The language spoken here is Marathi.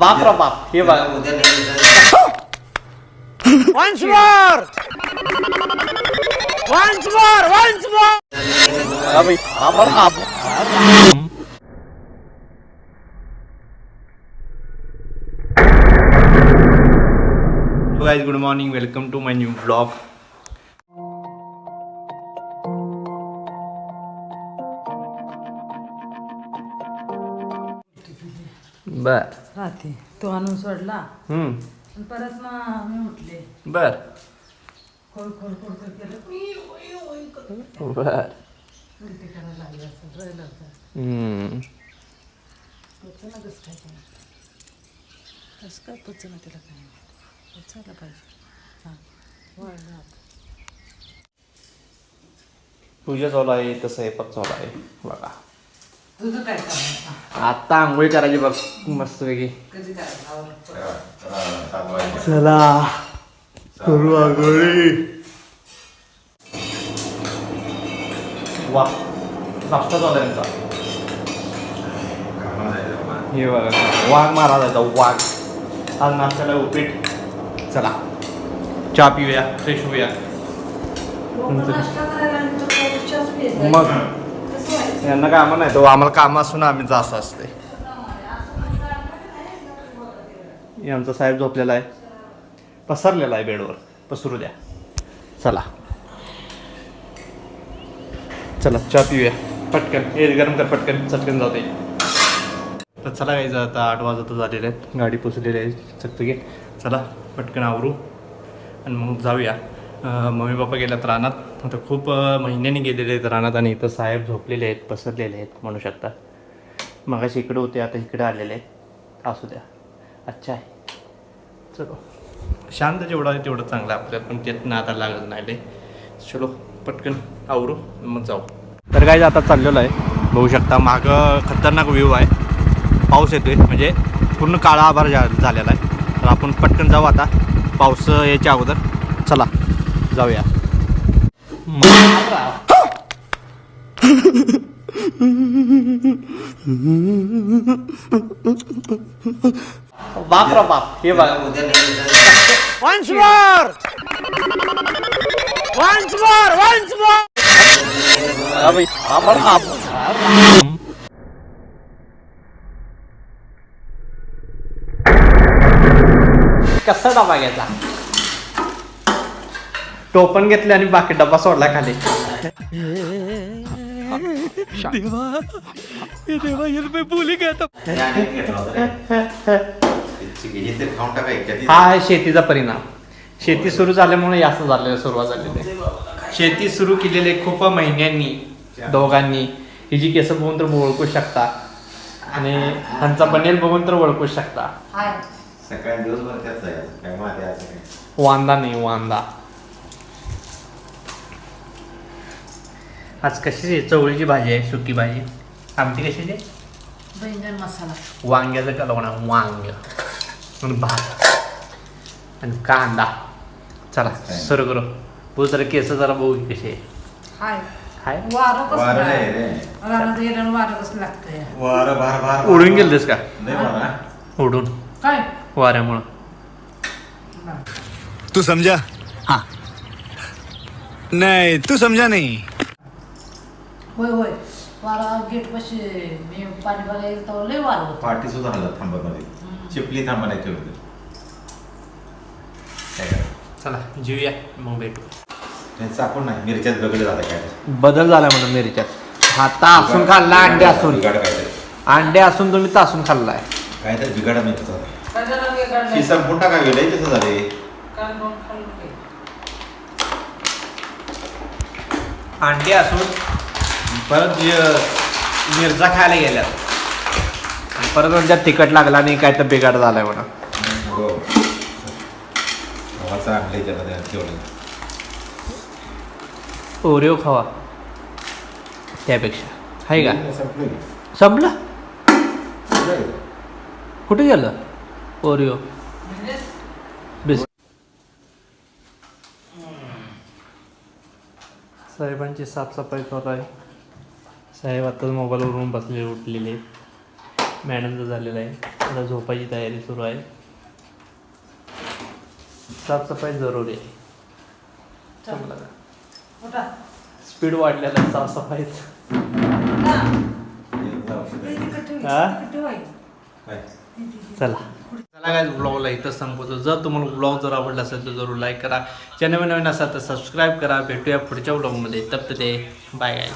बाप रा बाप हे बघा उद्या नाही Once more! Once more! Once more! अबे, आभार आभार. Hello guys, good morning. Welcome to my new बर. राहते. तो आणून सोडला. हम्म. आणि परत मी उठले बर. खोड खोड खोड खोड केलं. उई, उई, उई करून बर. उलटी करायला लागली असं रडलं होतं. हम्म. पचना कसं काय काय कसं काय पचना तिला काय पचायला पाहिजे. हां आता. पूजा चालू आहे तसं स्वयंपाक चालू आहे. बघा. तुझं काय करायचं आता आंघोळी करायची बघ मस्तपैकी चला करू आंघोळी वा नाश्ता जायचं बाबा. हे बघा वाघ मारा जायचा वाघ आज नाश्त्याला उपीट चला चहा पिऊया फ्रेश होऊया. मग? यांना कामं नाही तो आम्हाला काम असून आम्ही असं असते आमचा साहेब झोपलेला आहे. पसरलेला आहे बेडवर. पसरू द्या. चला. चला चहा पिऊया. पटकन. हे गरम कर पटकन. चटकन जाते तर चला काही आता आठ वाजता झालेले आहेत. गाडी पोचलेली आहे. चकचकी चला पटकन आवरू. आणि मग जाऊया. मम्मी पप्पा गेल्यात रानात. आता खूप अं, महिन्यांनी गेलेले आहेत रानात आणि इथं साहेब झोपलेले आहेत पसरलेले आहेत म्हणू शकता. मगाशी इकडे होते आता इकडे आलेले आहेत. असू द्या. अच्छा आहे. चलो. शांत जेवढं आहे तेवढं चांगलं आहे आपल्याला पण त्यात आता लागत नाही लय. चलो पटकन आवरू मग जाऊ. तर काय आता चाललेलं आहे. बघू शकता मागं खतरनाक व्ह्यू आहे. पाऊस येतोय म्हणजे पूर्ण काळा आभार झालेला आहे. तर आपण पटकन जाऊ आता. पाऊस यायच्या अगोदर. चला जाऊया. बाप रा बाप हे बघा उद्या नाही जायचं. Once more! Once more! Once more! अबे, आभार आभार. कसा डबा घ्यायचा टोपण घेतले आणि बाकी डबा सोडला खाली. हे. हा शेतीचा परिणाम. शेती सुरू झाल्यामुळे असं झालेलं सुरुवात झालेली. शेती सुरू केलेले खूप महिन्यांनी दोघांनी. ही जी केस बघून तर ओळखू शकता. आणि ह्यांचा बनेल बघून तर ओळखू शकता. हाय. सकाळी दिवसभर त्याच जायचं. काय माहिती असं काय. वांदा नाही वांदा. आज कशाची आहे? चवळीची भाजी आहे सुकी भाजी. आमटी कशाची आहे? बैंगन मसाला. वांग्याचं कलवणा वांग. आणि भात. आणि कांदा. चला सुरू करू. बघू जरा केस जरा बघू कसे हाय. हाय. वारं कसं वारं काय? नाही रे. रानात गेल्यानं वारं कसं लागतंय? वारं भार भार उडून गेलतेस का? नाही. उडून. काय? वाऱ्यामुळं. तू समझा हाँ. नहीं तू समझा नहीं. होय होय. वारा गेट पाशी मी पाणी बघायला लय वारं होतं. पाठी सुद्धा हलत थांबत मध्ये. चिपली थांबा नाही ठेवली काय? चला जेऊया. मग भेटू. ते चाकून नाही मिरच्यात बघले जातं काय? बदल झाला म्हणून मिरच्यात. हा तासून खाल्ला अंडे असून. बिघाड अंडे असून तुम्ही तासून खाल्लाय. काहीतरी बिघाड मिळत होता काय झालं गे काढलं? तसं झाले. काढून खाल्लं. की. अंडे असून परत जे- मिरचा खायला गेल्यात. परत म्हणजे तिखट लागला नाही काय तर बिघाड झालाय म्हणा हो. त्याला त्या ओरिओ खावा. त्यापेक्षा. आहे का? संपलं की. संपलं? संपलं की. कुठे गेलं? ओरिओ. बिस साहेबांची साफसफाई चालू आहे. साहेब आताच मोबाईलवरून बसले उठलेले. मॅडमचं झालेलं आहे. आता झोपायची तयारी सुरू आहे. साफसफाई जरुरी आहे. चला. स्पीड वाढलेला आहे साफसफाईचं. हा? चला. चला काय ब्लॉगला इथंच संपवतो. जर तुम्हाला ब्लॉग जर आवडला असेल तर जरूर लाईक करा. चॅनल नवीन असाल तर सबस्क्राईब करा. भेटूया पुढच्या ब्लॉगमध्ये तप्त ते. बाय गाय